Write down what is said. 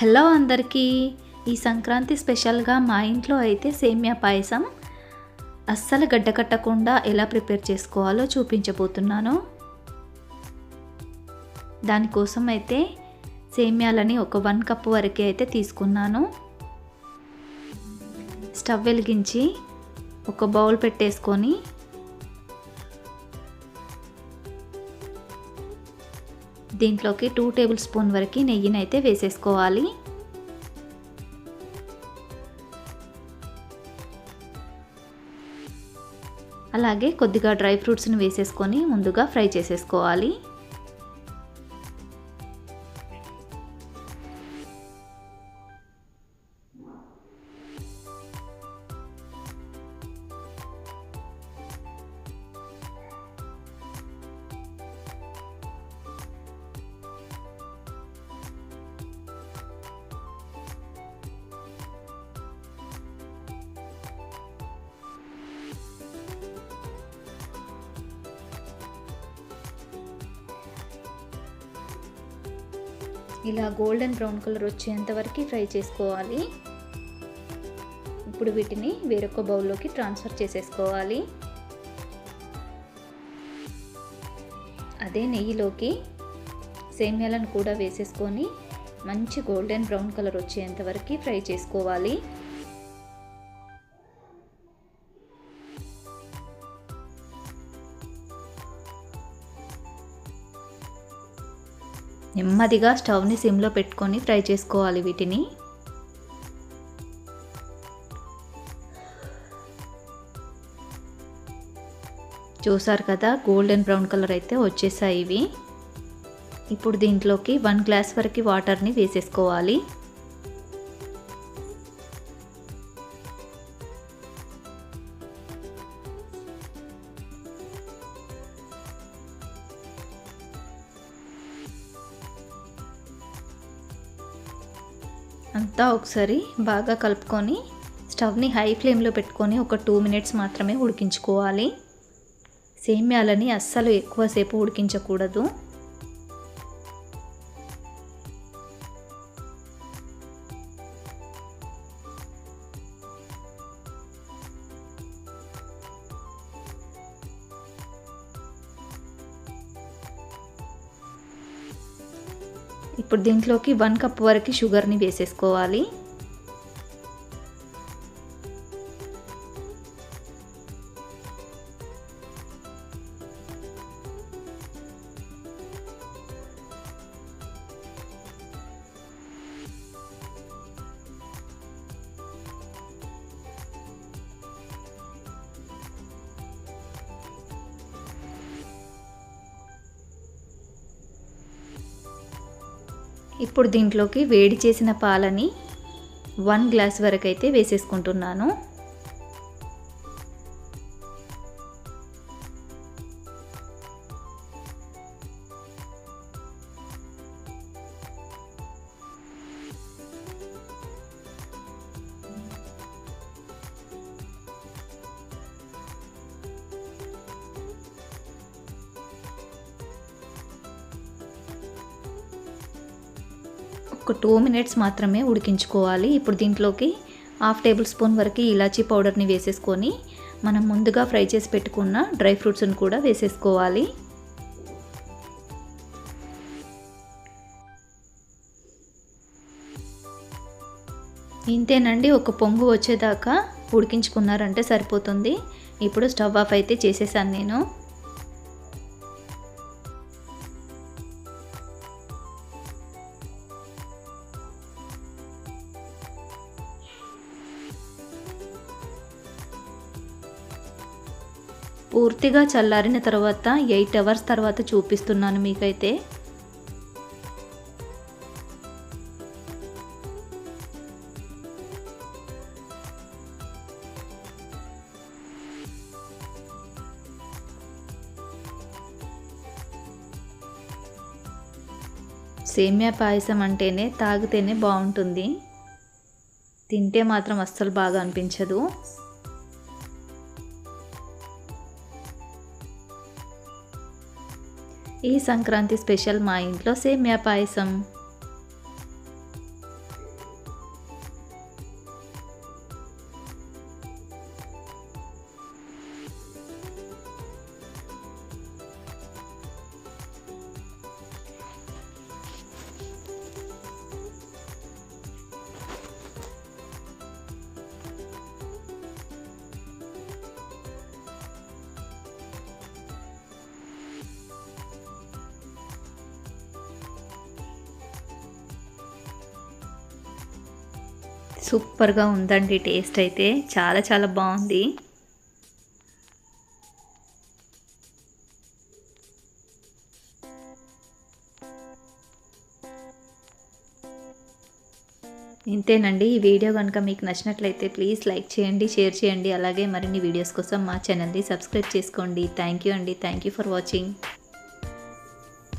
Hello అందరికీ. ఈ సంక్రాంతి స్పెషల్గా మా ఇంట్లో అయితే సేమియా పాయసం అస్సలు గడ్డ కట్టకుండా ఎలా ప్రిపేర్ చేసుకోవాలో చూపించబోతున్నాను. దానికోసం అయితే సేమియాలని ఒక వన్ కప్ వరకే అయితే తీసుకున్నాను. స్టవ్ వెలిగించి ఒక బౌల్ పెట్టేసుకొని దీంట్లోకి టూ టేబుల్ స్పూన్ వరకు నెయ్యిని అయితే వేసేసుకోవాలి. అలాగే కొద్దిగా డ్రై ఫ్రూట్స్ని వేసేసుకొని ముందుగా ఫ్రై చేసేసుకోవాలి. ఇలా గోల్డెన్ బ్రౌన్ కలర్ వచ్చేంత వరకు ఫ్రై చేసుకోవాలి. ఇప్పుడు వీటిని వేరొక బౌల్లోకి ట్రాన్స్ఫర్ చేసేసుకోవాలి. అదే నెయ్యిలోకి సేమ్యాలను కూడా వేసేసుకొని మంచి గోల్డెన్ బ్రౌన్ కలర్ వచ్చేంత వరకు ఫ్రై చేసుకోవాలి. నెమ్మదిగా స్టవ్ని సిమ్లో పెట్టుకొని ఫ్రై చేసుకోవాలి వీటిని. చూసారు కదా గోల్డెన్ బ్రౌన్ కలర్ అయితే వచ్చేసాయి ఇవి. ఇప్పుడు దీంట్లోకి వన్ గ్లాస్ వరకు వాటర్ని వేసేసుకోవాలి. అంతా ఒకసారి బాగా కలుపుకొని స్టవ్ని హై ఫ్లేమ్లో పెట్టుకొని ఒక టూ మినిట్స్ మాత్రమే ఉడికించుకోవాలి. సేమ్యాలని అస్సలు ఎక్కువసేపు ఉడికించకూడదు. ఇప్పుడు దీంట్లోకి వన్ కప్ వరకు షుగర్ని వేసేసుకోవాలి. ఇప్పుడు దీంట్లోకి వేడి చేసిన పాలని వన్ గ్లాస్ వరకు అయితే వేసేసుకుంటున్నాను. ఒక టూ మినిట్స్ మాత్రమే ఉడికించుకోవాలి. ఇప్పుడు దీంట్లోకి హాఫ్ టేబుల్ స్పూన్ వరకు ఇలాచీ పౌడర్ని వేసేసుకొని మనం ముందుగా ఫ్రై చేసి పెట్టుకున్న డ్రై ఫ్రూట్స్ని కూడా వేసేసుకోవాలి. ఇంతేనండి ఒక పొంగు వచ్చేదాకా ఉడికించుకున్నారంటే సరిపోతుంది. ఇప్పుడు స్టవ్ ఆఫ్ అయితే చేసేసాను నేను. పూర్తిగా చల్లారిన తర్వాత ఎయిట్ అవర్స్ తర్వాత చూపిస్తున్నాను మీకైతే. సేమ్యా పాయసం అంటేనే తాగితేనే బాగుంటుంది. తింటే మాత్రం అస్సలు బాగా అనిపించదు. ఈ సంక్రాంతి స్పెషల్ మా ఇంట్లో సేమ్యా పాయసం. సూపర్గా ఉందండి టేస్ట్ అయితే. చాలా చాలా బాగుంది. ఇంతేనండి. ఈ వీడియో కనుక మీకు నచ్చినట్లయితే ప్లీజ్ లైక్ చేయండి షేర్ చేయండి. అలాగే మరిన్ని వీడియోస్ కోసం మా ఛానల్ని సబ్స్క్రైబ్ చేసుకోండి. థ్యాంక్ యూ అండి. Thank you for watching.